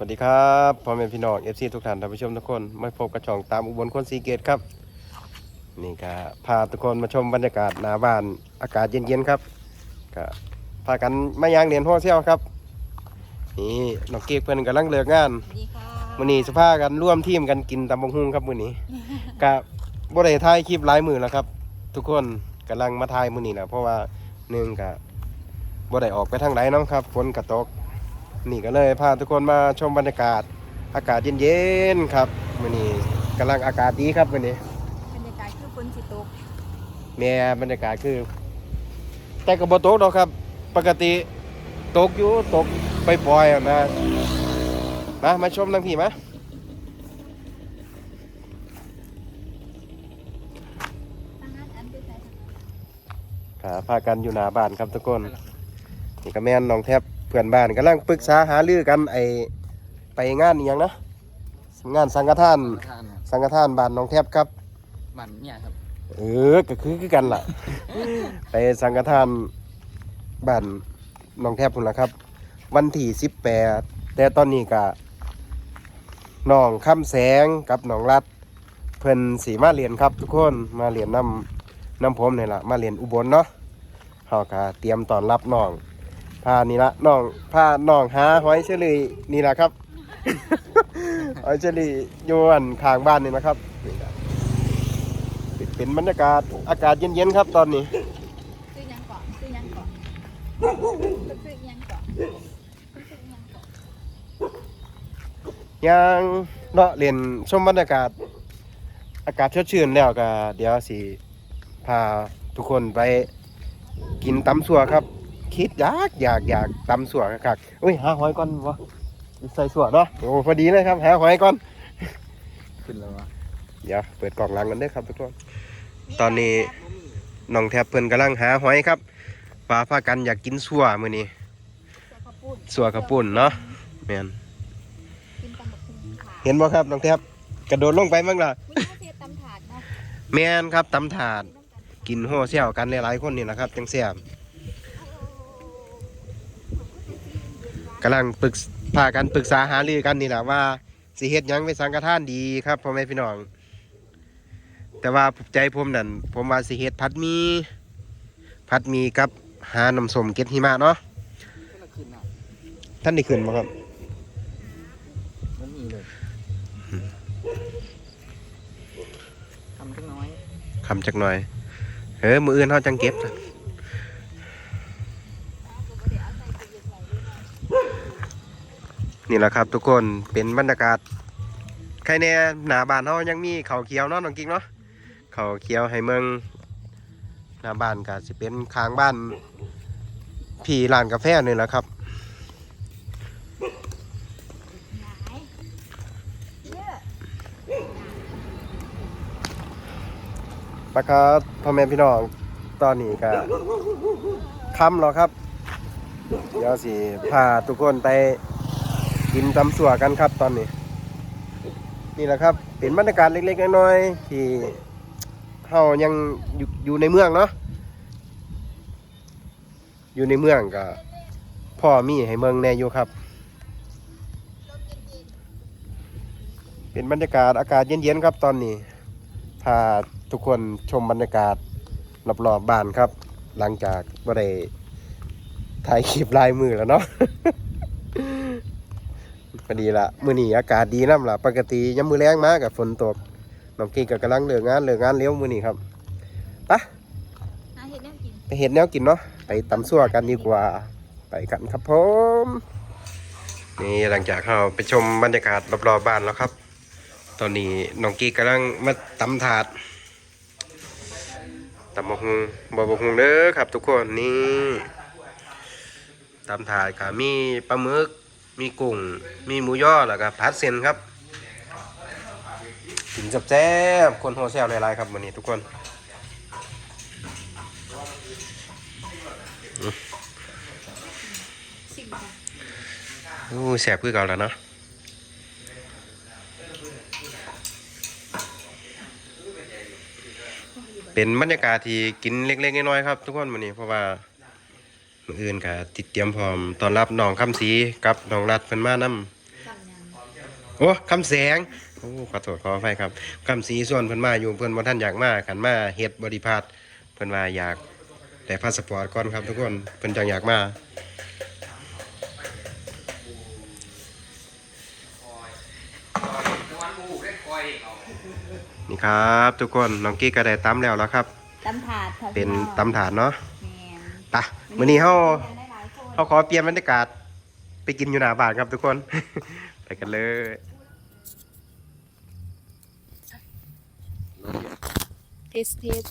วัสดีครับพ่อแม่พี่น้องเอฟซีทุกท่านท่านผู้ชมทุกคนมาพบกับช่องตามอุบลคนสีเกตครับนี่ก็พาทุกคนมาชมบรรยากาศหน้าบ้านอากาศเย็นๆครับก็พากันมายางเรียนหัวเซี่ยวครับนี่น้องเก๊กเพิ่นกำลังเลิกงานสวัสดีค่ะมื้อนี้สิพากันร่วมทีมกันกินตำบักหุ่งครับมื้อนี้ก็บ่ได้ถ่ายคลิปหลายมื้อแล้วครับ ทุกคนกำลังมาถ่ายมื้อนี้นะเพราะว่าหนึ่งก็บ่ได้ออกไปทางไหนน้องครับฝนก็ตก นี่ก็เลยพาทุกคนมาชมบรรยากาศอากาศเย็นๆครับมื้อนี้กำลังอากาศดีครับมื้อนี้บรรยากาศคือฝนสิตกแม่บรรยากาศคือ แต่ก็บ่ตกดอกครับ ปกติตกอยู่ตกไปปล่อยๆอะนะมามาชมทั้งพี่มาทางนั้นอันเป็นไงครับพากันอยู่หน้าบ้านครับทุกคนนี่ก็แม่นน้องแทบ เพื่อนบ้านกำลังปรึกษาหารือกันไอไปงานอหย่างนะงานสังฆทาน ทานสังฆทานบ้านน้องแทบครับมันเนี่ยครับเออก็คือคือกันล่ะ ไปสังฆทานบ้านหน้องแทบพุ่นละครับ วันที่สิบแปดแต่ตอนนี้ก็น้องคำแสงกับน้องรัดเพิ่นสีมาเรียนครับ ทุกคนมาเรียนน้ำน้ำผมนี่ละมาเรียนอุบลเนาะเฮาก็เตรียมตอนรับน้อง พานี่ละน้องพาน้องหาหอยเชอรี่นี่ละครับ หอยเชอรี่อยู่อันข้างบ้านนี่นะครับเป็นบรรยากาศอากาศเย็นๆครับตอนนี้ซื้อยังก่อนซื้อยังก่อนซื้อยังก่อนยังเนาะเรียนชมบรรยากาศ อากาศชื้ชื่นแล้วก็เดี๋ยวสิพาทุกคนไปกินตำสัวครับ คิดอยากอยากอยากตำสัวคักๆอุ้ยหาหอยก่อนวะใส่สัวเนาะโอ้พอดีเลยครับหาหอยก่อนขึ้นแล้ววะเดี๋ยวเปิดกล่องหลังกันเด้อครับทุกคนตอนนี้น้องแทบเพิ่นกำลังหาหอยครับปลาพากันอยากกินสัวมื้อนี้เสื้อกระปุ้นสัวกระปุ่นเนาะแม่นกินตำบักหุ่งขาเห็นบ่ครับน้องแทบกระโดดลงไปมั้งล่ะมีข้าวเทียตำถาดเนาะแม่นครับตำถาดกินโห่เซี่ยวกันหลายๆคนนี่แหละครับจังแซ่บ กำลังปรึกษพากันปรึกษาหารือกันนี่แหละว่าสิเฮ็ดหยังไปสังฆทานดีครับพ่อแม่พี่น้อง แต่ว่าใจผมนั่นผมว่าสิเฮ็ดผัดหมีผัดหมีกับหาน้ำส้มเก็ดหิมะเนาะขึ้นแล้วขึ้นอะท่านได้ขึ้นบ่ครับมันมีเลยทำเล็กน้อยคำจักหน่อยเฮ้ยมืออื่นเฮาจังเก็บ นี่แหละครับ ทุกคนเป็นบรรยากาศใครแน่หนาบ้านเฮายังมีเขาเขียวเนาะน้องกิ๊กเนาะเขาเขียวให้เมืองหน้าบ้านก็สิเป็นข้างบ้านพี่ร้านกาแฟนี่แหละครับไหนเยอะปะครับพ่อแม่พี่น้องตอนนี้ก็ค่ำแล้วครับ เดี๋ยวสิพาทุกคนไป กินตำสัวกันครับตอนนี้ นี่แหละครับ เป็นบรรยากาศเล็กๆน้อยๆที่เฮายังอยู่อยู่ในเมืองเนาะอยู่ในเมืองก็พ่อมีให้เมืองแน่อยู่ครับ เป็นบรรยากาศอากาศเย็นๆครับตอนนี้พาทุกคนชมบรรยากาศรอบๆบบ้านครับ หลังจากบ่ได้ถ่ายคลิปลายมือแล้วเนาะ พอดีละมื้อนี้อากาศดีน้ำล่ะปกติยามมื้อแรงมากับฝนตกน้องกิ๊กก็กำลังเลิกงานเลิกงานเลี้ยวมื้อนี้ครับหาเห็ดแนวกินไปเห็ดแนวกินเนาะไปตำซั่วกันดีกว่าไปกันครับผมนี่หลังจากเราไปชมบรรยากาศรอบๆบ้านแล้วครับ ตอนนี้น้องกิ๊กกำลังมาตำถาดตำบกฮุงบอบกฮุงเด้อครับ ทุกคนนี่ตำถาดค่ะมีปลาหมึก มีกุ้ง มีหมูย่อแล้วก็ผัดเส้นครับกินแซ่บคนหัวแซวหลายๆครับวันนี้ทุกคนอู้แซ่บคือเก่าแล้วเนาะเป็นบรรยากาศที่กินเล็กๆน้อยๆครับ ทุกคนวันนี้เพราะว่า มื้ออื่นก็ติดเตรียมพร้อมตอนรับน้องคำศรีกับน้องรัดเพิ่นมานำจำยังโอ้คำแสงโอ้ขอโทษขออภัยครับคำสีส่วนเพิ่นมาอยู่เพิ่นบ่ท่านอยากมากันมาเฮ็ดบริพาทเพิ่นว่าอยากแต่พาสปอร์ตก่อนครับทุกคนเพิ่นจังอยากมานี่ครับ ทุกคนน้องกี้ก็ได้ตำแล้วแล้วครับตำถาดค่ะเป็นพี่องตำถาดเนาะแม่นไปะมื้อนี้เฮาได้หลายคนเขาขอเปลี่ยนบรรยากาศ ไปกินอยู่หน้าบ้านครับทุกคน ไปกันเลยเทสเทส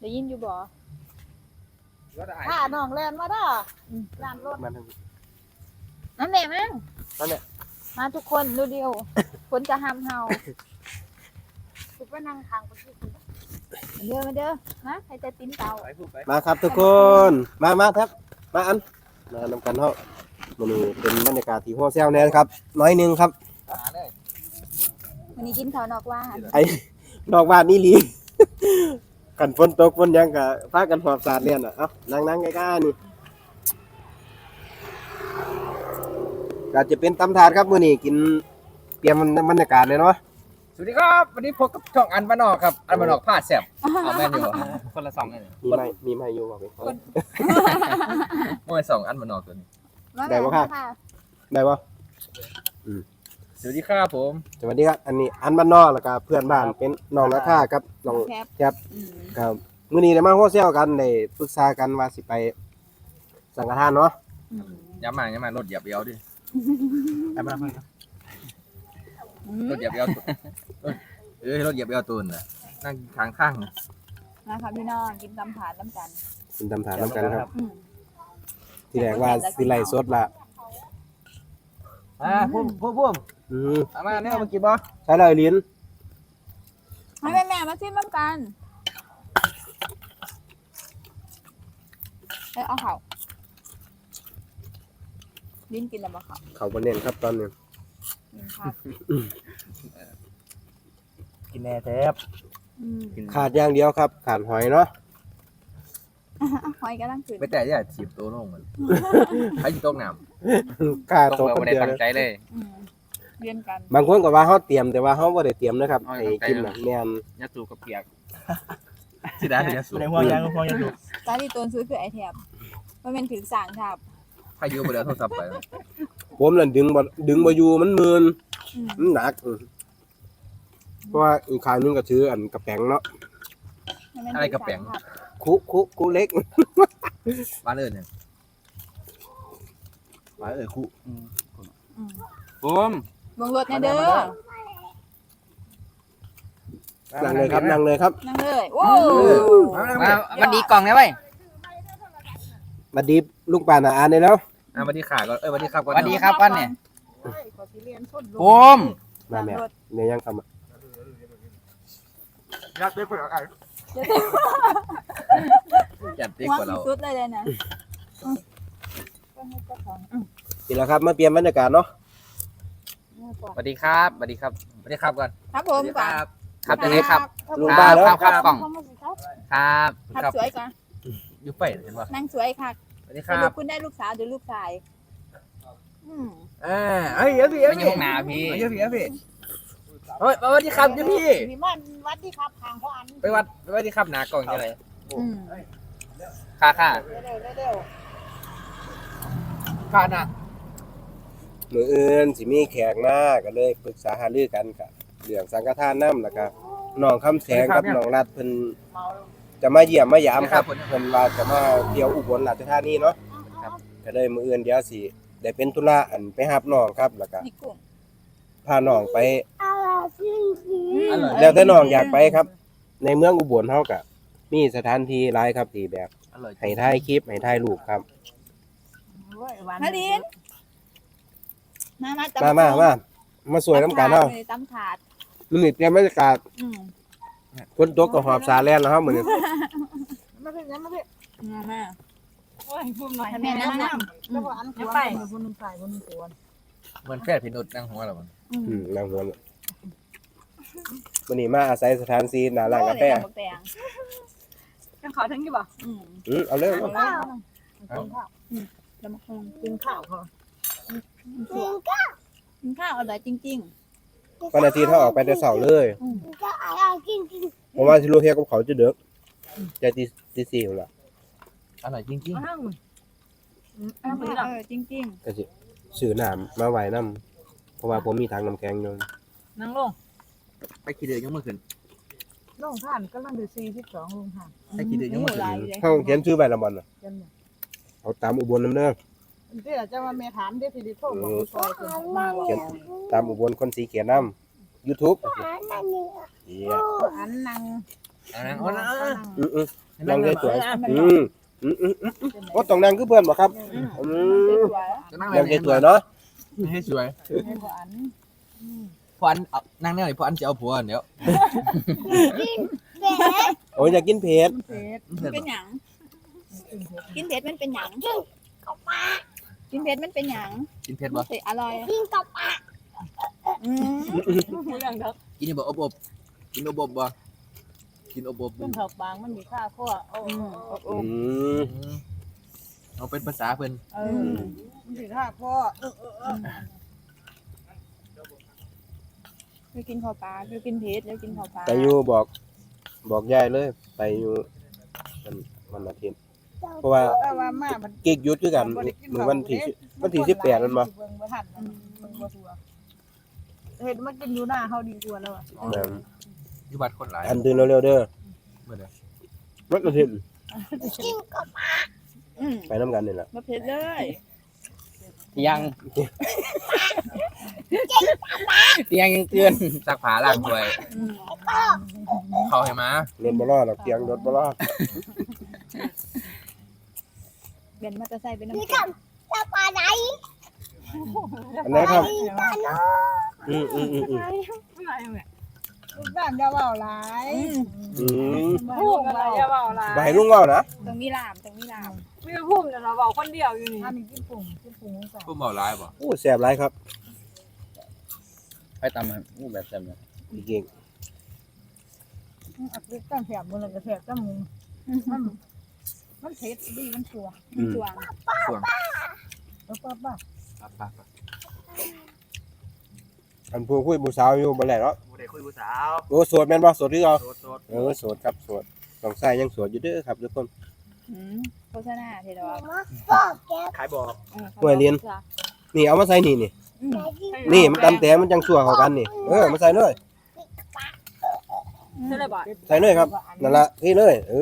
ได้ยินอยู่บ่ก็ได้ถ้าน้องแลนมาด้อลานรถมันทั้งนั่นแหละมั้งนั่นแหละมาทุกคนดูเดียวคนจะห้ามเฮาคือว่านั่งทางไปที่คุณ เด้อมาเด้อมาใครจะติ้นเตาไปพูดไปมาครับทุกคน มามาครับ มาอันมานำกันเฮามันนี้เป็นบรรยากาศที่โฮเซลเนี่ยครับ น้อยหนึงครับ หาเลยวันนี้กินข้าวนอกว่านไอ้นอกบ้านนี่ลี กันฝนตกฝนหยังกะพากันหอบสาดเรียนอะ เอ้านั่งนั่งใกล้ๆนี่ก็จะเป็นตำถาดครับมื้อนี้กินเตรียมบรรยากาศเลยเนาะ สวัสดีครับ วันนี้พบกับช่องอันบ้านนอกครับ อันบ้านนอกพลาดแสบเอาแม่นอยู่เหรอคนละสองอันเลยมีไหมมีไหมอยู่บอกไปเมื่อสองอันบ้านนอกตัวนี้มาได้บ่ค่ะค่ะได้ปะสวัสดีครับผม สวัสดีครับ อันนี้อันบ้านนอกแล้วก็เพื่อนบ้านเป็นน้องนาคากับน้องแคบครับอืมครับมื้อนี้ได้มาโฮเซลกันได้ปรึกษากันว่าสิไป สังฆทานเนาะอืมย้ำมาย้ำมารถเหยียบเอวดิไปมาอืม รถเหยียบเอวตัวเอ้ยรถเหยียบเอวตัวน่ะนั่งข้างข้างมาค่ะพี่น้องกินตำถาดน้ำกันเป็นตำถานน้ำกันครับ อืมที่แรกว่าสิไล่สดละอ่าพุ่มพุ่มพุ่มอืมเอามาเนี่ยมากินบ่ใช่เลยลิ้นให้แม่แม่ๆมาชิมน้ำกันเอ้ยเอาเขาลิ้นกินแล้วบ่เขาเขาบ่เน้นครับตอนนี้ กินครับกินแน่แทบอืมขาดอย่างเดียวครับ ขาดหอยเนาะหอยกำลังขึ้นไม่แต่อย่าถีบตัวลงมันใครจะตกน้กล้าำตกคนไม่ได้เดียวตั้งเลยใจเลย อืมเรียนกันบางคนก็ว่าเฮาเตรียมแต่ว่าเฮาบ่ได้เตรียมนะครับเอาไอ้ไกลๆกินน่ะแม่นยาสูบกับเปียกสิได้ยาสูบในห่วงยังห่วงยังดูตาที่ตนซื้อคือไอแทบมันเป็นถือสั่งครับ พายุไปแล้วโทรศัพท์ไปผมนั่นดึงบ่ดึงบ่อยู่มันมึนอืมมันหนักอืมเพราะว่าอีกข้างหนึงก็ถืออันกระแป๋งเนาะมันเป็นอะไรถืกระแป๋งสั่ครับคุคุคุเล็กบ้านเอิญเนี่ยหลายเอ่ยคู่อืมพุ่มลงรถนะเด้อนั่งเลยครับนั่งเลยครับนั่งเลยโอ้มาวันดีกล่องเนี่ยไว้มาดี ลุงป่าน่ะอ่านได้แล้วอะวันดีขาก่อนเอ้ยวันดีครับก่อนสวัสดีครับก้อนเนี่ยพุ่มมาแม่เนี่ยยังคำอะยักษ์เด็กคนอะไรจัดติ๊กหัวกว่าเราสุดเลยเลยนะนี่แหละครับมาเปลี่ยนบรรยากาศเนาะสวัสดีครับสวัสดีครับสวัสดีครับก่อนครับผสวัมสดีก่อนครับครับจังไงครับลุงบ้านแล้วครับครับกล่องเข้ามาสิครับครับครับครับสวยก่อนอยู่ไปเห็นป่ะนั่งสวยค่ะ สวัสดีคสรัรุบปคุณได้ลูกสาวหรือลูกชายอืมอ่าเอ้ยเอ้ยพี่เอ้ยไม่พี่ยุ่งนาพี่ เอ้ยพี่เอ้ยพี่เฮ้ยสวัสดีครับเอ้ยพี่ มีมันวัดที่ครับทางพ่ออันไปวัดไปวัดดีครับหนากล่องยังไงอืมค่าค่าเร็วเร็วเร็วค่าหนามืออื่นสิมีแขกมาก็เลยปรึกษาหารือกันกับเรื่องสังฆทานน้ำแล้วก็น้องคำแสงกับน้องรัดเพิ่นเมา จะมาเยี่ยมมายามครับเพิ่นว่าจะมาเที่ยวอุบลราชธานีเนาะก็เลยมืออื่นเดี๋ยวสิได้เป็นธุระอันไปรับน้องครับแล้วก็นี่กุ้งพาน้องไปอืมแล้วแต่น้องอยากไปครับ ในเมืองอุบลเฮาก็มีสถานที่หลายครับที่แบบอร่อยให้ถ่ายคลิปให้ถ่ายรูปครับนาดินมามามามามามาสวยน้ำกันเนาะตำถาดมื้อนี้เตรียมบรรยากาศ อืม ฝนตกก็หอบสาแล่นแล้วครับมือนี้มาพี่มาพี่มามาโอ้ยพูดหน่อยแม่นั่งนั่งแล้วพออันควรคนนึงใส่คนนึงควรเหมือนแฟนพี่นุชนั่งหัวเรามันอืมอืมนางหัววันนี้มาอาศัยสถานที่หน้าร้านกาแฟโอ้ยเดี๋ยวบอกแตงยังขอทั้งกี่บ่อืมอืมเอาเลยเอาเอาเลยกินข้าวแล้วมาคงกินข้าวเขากินข้าวอร่อยจริง วันอาทิตย์ถ้าออกไปแต่เสาร์เลยก็อะไรกินกินเพราะว่าที่ลูกเฮียกับเขาจะเด้อจะตีตีสี่อยู่ละอร่อยจริงอ้าวๆอร่อยจริงก็สิซื้อน้ำมาไว้น้ำเพราะว่าผมมีทางน้ำแข็งอยู่นั่งลงๆ ไปขี่เดือยยกมือขึ้นลงผ่านก็ลังเดือดสี่สิบสองลงผ่านไปขี่เดือยยกมือขึ้นเขาเขียนชื่อใบละมันน่ะจำเนี่ยเอาตามอุบลน้ำเด้อ ที่เราจะมาเมถามได้ทีเดียวโทรบอกผู้ซอยคนมาว่าเขียนตามอุบลคนสีเขียนน้ำยูทูบหาหน้าเนื้อเหี้ยอันนั่งเอานะเอานะอืมอืมนั่งได้สวยอืมอืมอืมอืมว่าต้องนั่งคือเพื่อนบ่ครับอืมจะนั่งนั่งเลยสวยๆเนาะให้สวย ให้พออันพออันเอานั่งแนวไหนพออันจะเอาผัวเดี๋ยวเด็กโอ้ยอยากกินเผ็ดเผ็ดๆเป็นหยังกินเผ็ดมันเป็นหยัง กินเผ็ดมันเป็นหยังกินเผ็ดบ่เผ็ดอร่อยกินกับปลาอืมกินแบบอบๆกินอบๆบ่กินอบๆต้นถอกบางมันมีค่าข้อโอ้อืมเอาเป็นภาษาเพิ่นเออมันมีค่าข้อคือกินข้าวปลาคือกินเผ็ดแล้วกินข้าวปลาไปอยู่บอก บอกยายเลย ไปอยู่วันวันอาทิตย์ เพราะว่าแต่ว่ามามันเก๊กหยุดคือกันมือวันที่สิวันที่สิบแปดมันมาเบิ่งบ่ทันเบิ่งบ่ทัวเห็นมันกินอยู่หน้าเฮาดีกว่าแล้วอะอยู่บ้านคนหลายอันตื่นเร็วๆเด้อเมื่อใดวันอาทิตย์กินกับอืมไปน้ำกันนี่แหละบ่เผ็ดเลยยังเตียงยังเตือนซักผ้าล้างถ้วย อืมเข้าให้มา เล่นบอลลอดอกเตียงรถบอลลอดเบ นมอเตอร์ไซค์เป็นน้ำกินแข็กังบแล้วปลาไหนอันนี้ครับกินปลาเนาะอืมอืมอืมอืมไม่ไหวแม่ลูกบ้านอย่าเว้าหลายอืมอืมพูดอะไรอย่าเว้าหลายไปให้ลุงเว่านะตรงมีลามตรงมีลามไม่พูดแต่เราเว้าคนเดียวอยู่นี่อันนี้กินปุ่งกินปุ่งของสาวผู้เมาหลายบ่โอ้แสบไรครับไปตามมันอู้แบบแซ่บเลยพี่เก่งอักเล็กตั้งแถบมือแล้วก็แถบตั้งมือมัน มันเผ็ดดีมันชัวอืมสวงแล้วป้าป้าปั๊บอันพูคุยผู้สาวอยู่บ่แหละเนาะบ่ได้คุยผู้สาวโอ้โสดแม่นบ่โสดที่เราโสดโสดเออโสดครับโสดสองสายยังโสดอยู่เด้อครับทุกคนอืมโฆษณาเทดอกบอกแกขายบอกออห่วยเรียนนี่เอามาใส่นี่นี่อืมไหนกินนี่มันตำแต่มันจังชั่วเข้ากันนี่ เออมาใส่เลย ใช่เลยบ่ใส่เลยครับนั่นละที่เลยเอ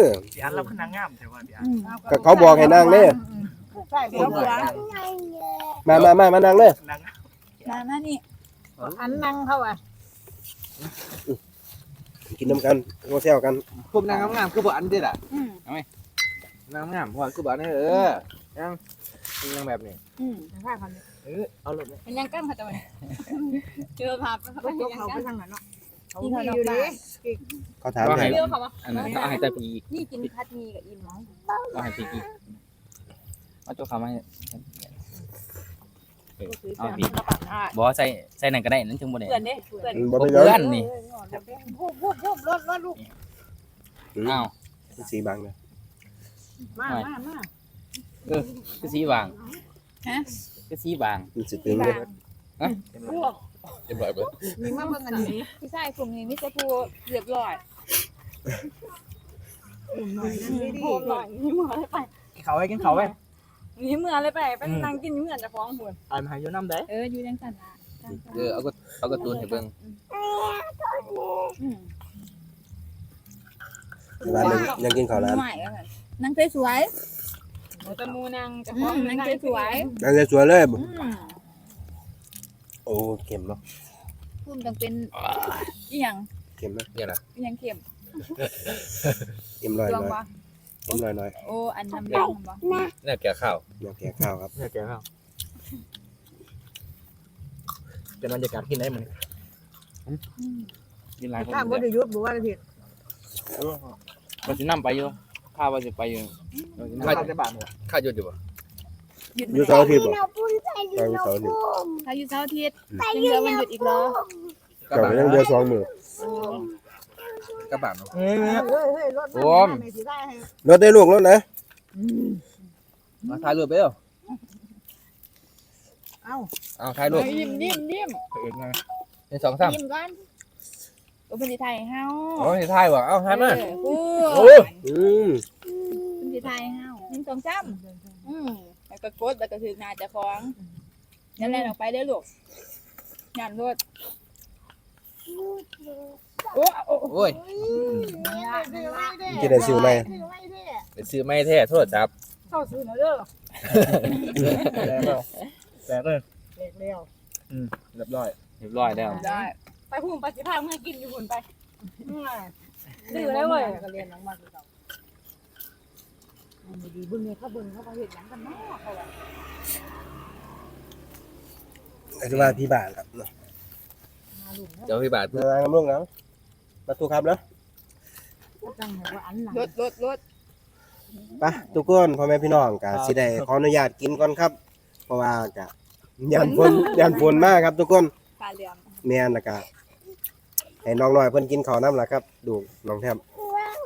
อเดี๋ยวเราคือนางงามแต่ว่าเดี๋ยวอืมก็เขาบอกให้นั่งเด้อใช่เดี๋ยวไงเนี่ยมามามามานั่งเลยนางมามานี่อันนั่งเข้าอะกินน้ำกันโมเซลกันพวกนางงามๆคือบ่อันเด้ล่ะอืมนางงามๆเพราะว่าคือบ่อันนี้เออยังนางแบบนี้อืมใช่คันนี้เออเอาเลยเป็นยังกั้มค่ะตะวันเจอภาพรถยกเขาไปทางไหนเนาะ เขาที่เขาอยู่ดดิเขาถามก็ไงให้เรื่องเขาว่าอันนั้นก็ให้แต่ปีกนี่กินพัดมีกับอิ่มมั้งก็ให้ปีกอีกเอาตัวเขามาให้เออเอาปีกบอกว่าใส่ใส่นั่นก็ได้นั่นจึงบ่ได้เพื่อนดิเพื่อนบ่บ่เป็นเพื่ยัองนนี่พูดพูดพูดรถรถลูกอ้าวสีบางเลยมามามาคือสีบางฮะคือสีบางมันสิตึงเลยพวก เรียบร้อยเบิดมีมาเบิ่งอันนี้พี่ชายกลุ่มนี้มิสเตอร์พูเรียบร้อยพูดหน่อยนี่มืออะไรไปกินเขาไว้กินเขาไว้นี่มืออะไรไปเป็นนางกินนี่มือจะฟ้องหัวอ่านมาให้อยู่น้ำได้เอออยู่จังสันละเออเอาก็เอาการ์ตูนให้เบิ่งอืมร้านหนึงยังกินข้าวร้านใหม่ก็ค่ะนั่งสวยตะมูนางจะๆอืฟ้องมนั่งสวยนั่งสวยๆเลยๆ อืมโอ้เข็มเนาะคุณต้องเป็นอีหยังเข็มนะเนี่ยล่ะอีหยังเข็มเข็มลอยดวงหน่อยบ่เข็มลอยหน่อยโอ้อันน้ำแดงบ่เนี่ยแก่ข้าวอยากแก่ข้าวครับเนี่ยแกข้าวเป็นบรรยากาศที่ไหนมันมีหลายคนข้างบ่ได้ยุดบ่ว่าผิดว่าสินํไปอยู่ข้าว่าสิไปอยู่ว่าสินำข้าวจะบาทหัวข้าวหยุดอยู่บ่ หยุดอยู่เสาร์อาทิตย์บ่เราปุ้นใส่ดินเราปุ้มถ้าอยู่เสาร์อาทิตย์ใส่ยังดิเหลือนวันหยุดอีกเหรอกระก็บะยังเดือสองมือกระบะเนาะเอ้ยเฮ้ยเฮ้ยรถไม่สิได้ให้รถได้ลูกรถนะมาถ่ายรูปไปเด้อเอ้า เอาถ่ายรูปยิ้มยิ้มยิ้มเอกนะหนึ่งสองสามยิ้มก่อนโอ้เป็นสิไทยเฮาโอ้ยถ่ายว่ะเอาถ่ายมาเออพูดโอ้ยอืมเป็นสิไทยเฮาหนึ่งสองสามอืม แล้วก็กดแล้วก็ถือหน้าเจะฟ้าของนั่นแหละออกไปเด้อลูกงานรถโอ้โอ้โอ้ยกินได้สิวไหมเป็นซื้อไม่แท้โทษจับเข้าซื้อหน่อยเด้อแตกแล้วแตกเลยเด็กแล้วเรียบร้อยเรียบร้อยแล้วได้ไปพุ่งไปสิพาเมื่อกินอยู่พุ่นไปดื้อแล้วเว้ยก็เรียนน้องมาคื อเก่าดีเบิ่งเนี่ยเขาเบิ่งเขาเห็นหยังกันเนาะเขาว่าไอ้ที่ว่าพี่บ้านครับเนาะหาลุงเดี๋ยวพี่บาทเดินทางกับลุงแล้วประตูครับเนาะเขาจังให้ว่าอันหลังรถรถรถไปทุกคนพ่อแม่พี่น้องก็สิได้ขออนุญาตกินก่อนครับ เพราะว่าก็ยันฝนยันฝนมากครับ ทุกคนปลาเหลือง แม่นแล้วก็ให้น้องน้อยเพิ่นกินข้าวน้ำล่ะครับ ดูน้องแทม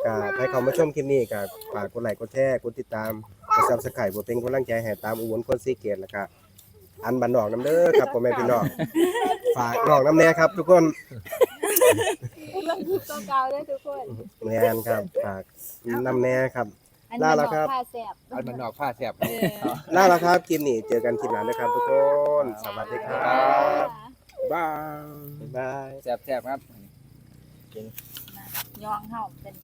ก็ให้เขามาชมคลิปนี้ก็ฝากกดไลค์กดแชร์กดติดตามกด Subscribe เพื่อเป็นกำลังใจให้ตามอุบลคนซีเกตแล้วก็อันบันนอกน้ำเด้อครับพ่อแม่พี่น้องฝากน้องน้ำแน่ครับ ทุกคนเรื่องยุคเก่าๆเลยทุกคนแม่นครับฝากน้ำแน่ครับ อันลานี้แล้วครับผ้าแสบอันมันนอกผ้าแสบเออลาแล้วครับคลิปนี้เจอกันคลิปหน้านะครับ ทุกคนสวัสดีครับบายบายแสบแสบครับย่องเฮาเป็น